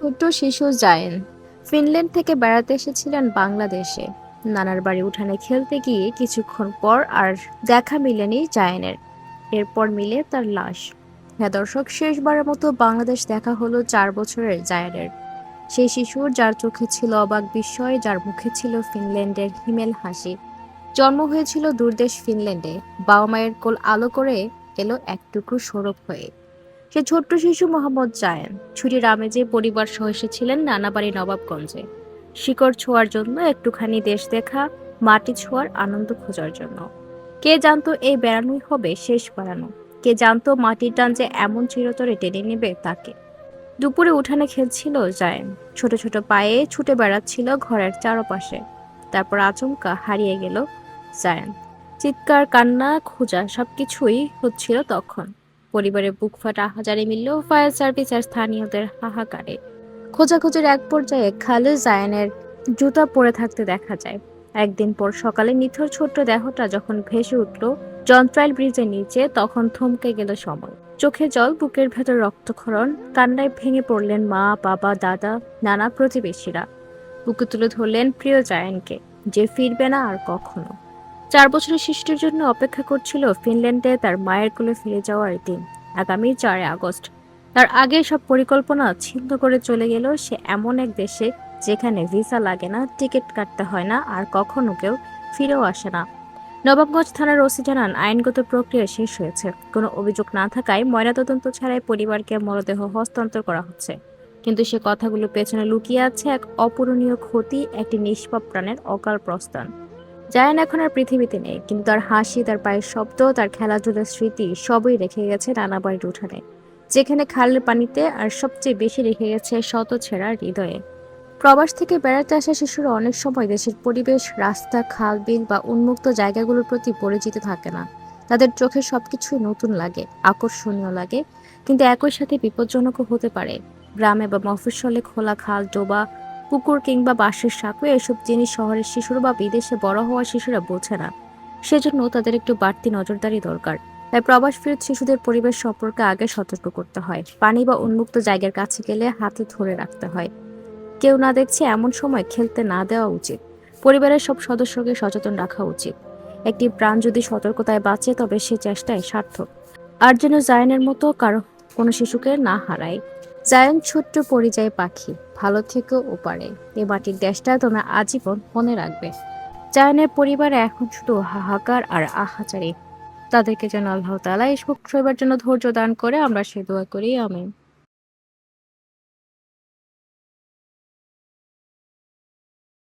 ছোট্ট শিশু জায়েন ফিনল্যান্ড থেকে বেড়াতে এসেছিলেন বাংলাদেশে। নানার বাড়ি উঠানে খেলতে গিয়ে কিছুক্ষণ পর আর দেখা মিলেনি জায়েনের। এরপর মিলে তার লাশ। হ্যাঁ দর্শক, শেষবারের মতো বাংলাদেশ দেখা হলো চার বছরের জায়েনের। সেই শিশুর যার চোখে ছিল অবাক বিস্ময়, যার মুখে ছিল ফিনল্যান্ডের হিমেল হাসি। জন্ম হয়েছিল দূরদেশ ফিনল্যান্ডে। বাবা মায়ের কোল আলো করে এলো এক টুকরো সৌরভ হয়ে। সে ছোট্ট শিশু মোহাম্মদ জায়ান। ছুটির আমেজে পরিবার সহ এসেছিলেন নানাবাড়ি নবাবগঞ্জে। শিকড় ছোঁয়ার জন্য একটুখানি দেশ দেখা, মাটি ছোঁয়ার আনন্দ খোঁজার জন্য। কে জানতো এই বেড়ানোই হবে শেষ বেড়ানো? কে জানতো মাটির টান যে এমন চিরতরে টেনে নেবে তাকে? দুপুরে উঠানে খেলছিল জায়ান। ছোট ছোট পায়ে ছুটে বেড়াচ্ছিল ঘরের চারপাশে। তারপর আচমকা হারিয়ে গেল জায়ান। চিৎকার, কান্না, খোঁজা সবকিছুই হচ্ছিল তখন। পরিবারের বুক ফাটা হাজারে মিলল ফায়ার সার্ভিস আর স্থানীয়দের হাহাকারে। খোঁজাখুঁজির এক পর্যায়ে খালে জায়ানের জুতা পরে থাকতে দেখা যায়। একদিন পর সকালে নিথর ছোট্ট দেহটা যখন ভেসে উঠল যন্ত্রাইল ব্রিজের নিচে, তখন থমকে গেল সময়। চোখে জল, বুকের ভেতর রক্তক্ষরণ, কান্নায় ভেঙে পড়লেন মা, বাবা, দাদা, নানা প্রতিবেশীরা। বুকে তুলে ধরলেন প্রিয় জায়ানকে, যে ফিরবে না আর কখনো। চার বছরের শিশুটির জন্য অপেক্ষা করছিল ফিনল্যান্ডে তার মায়ের কোলে ফিরে যাওয়ার দিন, আগামী চারে আগস্ট। তার আগে সব পরিকল্পনা ছিন্ন করে চলে গেল সে এমন এক দেশে যেখানে ভিসা লাগে না, টিকিট কাটতে হয় না, আর কখনো কেউ ফিরেও আসে না। নবাবগঞ্জ থানার ওসি জানান, আইনগত প্রক্রিয়া শেষ হয়েছে। কোনো অভিযোগ না থাকায় ময়নাতদন্ত ছাড়াই পরিবারকে মরদেহ হস্তান্তর করা হচ্ছে। কিন্তু সে কথাগুলো পেছনে লুকিয়ে আছে এক অপূরণীয় ক্ষতি, একটি নিষ্পাপ প্রাণের অকাল প্রস্থান। জায়ান এখন আর পৃথিবীতে নেই, কিন্তু তার হাসি, তার পায়ের শব্দ, তার খেলাধুলার স্মৃতি সবই রেখে গেছে নানা বাড়ির উঠানে, যেখানে খালের পানিতে আর সবচেয়ে বেশি রেখে গেছে শত ছেঁড়া হৃদয়ে। প্রবাস থেকে বেড়াতে আসা শিশুরা অনেক সময় দেশের পরিবেশ, রাস্তা, খাল, বিল বা উন্মুক্ত জায়গাগুলোর প্রতি পরিচিত থাকে না। তাদের চোখে সবকিছুই নতুন লাগে, আকর্ষণীয় লাগে, কিন্তু একই সাথে বিপজ্জনকও হতে পারে। গ্রামে বা মফস্বলে খোলা খাল, ডোবা পুকুর কিংবা বাঁশের সাঁকো এসব জিনিস শহরের শিশুরা বা বিদেশে বড় হওয়া শিশুরা বোঝে না। সেজন্য তাদের একটু বাড়তি নজরদারি দরকার। তাই প্রবাস ফেরত শিশুদের পরিবেশ সম্পর্কে আগে সতর্ক করতে হয়। পানি বা উন্মুক্ত জায়গার কাছে গেলে হাতে ধরে রাখতে হয়। কেউ না দেখছে এমন সময় খেলতে না দেওয়া উচিত। পরিবারের সব সদস্যকে সচেতন রাখা উচিত। একটি প্রাণ যদি সতর্কতায় বাঁচে, তবে সে চেষ্টায় সার্থক। আর যেন জায়নের মতো কারও কোনো শিশুকে না হারায়। জায়ন ছোট্ট পরিযায়ী পাখি। ভালো থেকে ওপারে। এ মাটির দেশটা তোমরা আজীবন মনে রাখবে। জায়নের পরিবার এখন শুধু হাহাকার আর আহাচারে। তাদেরকে যেন আল্লাহ তালা এই সইবার জন্য ধৈর্য দান করে, আমরা সে দোয়া করি, আমিন।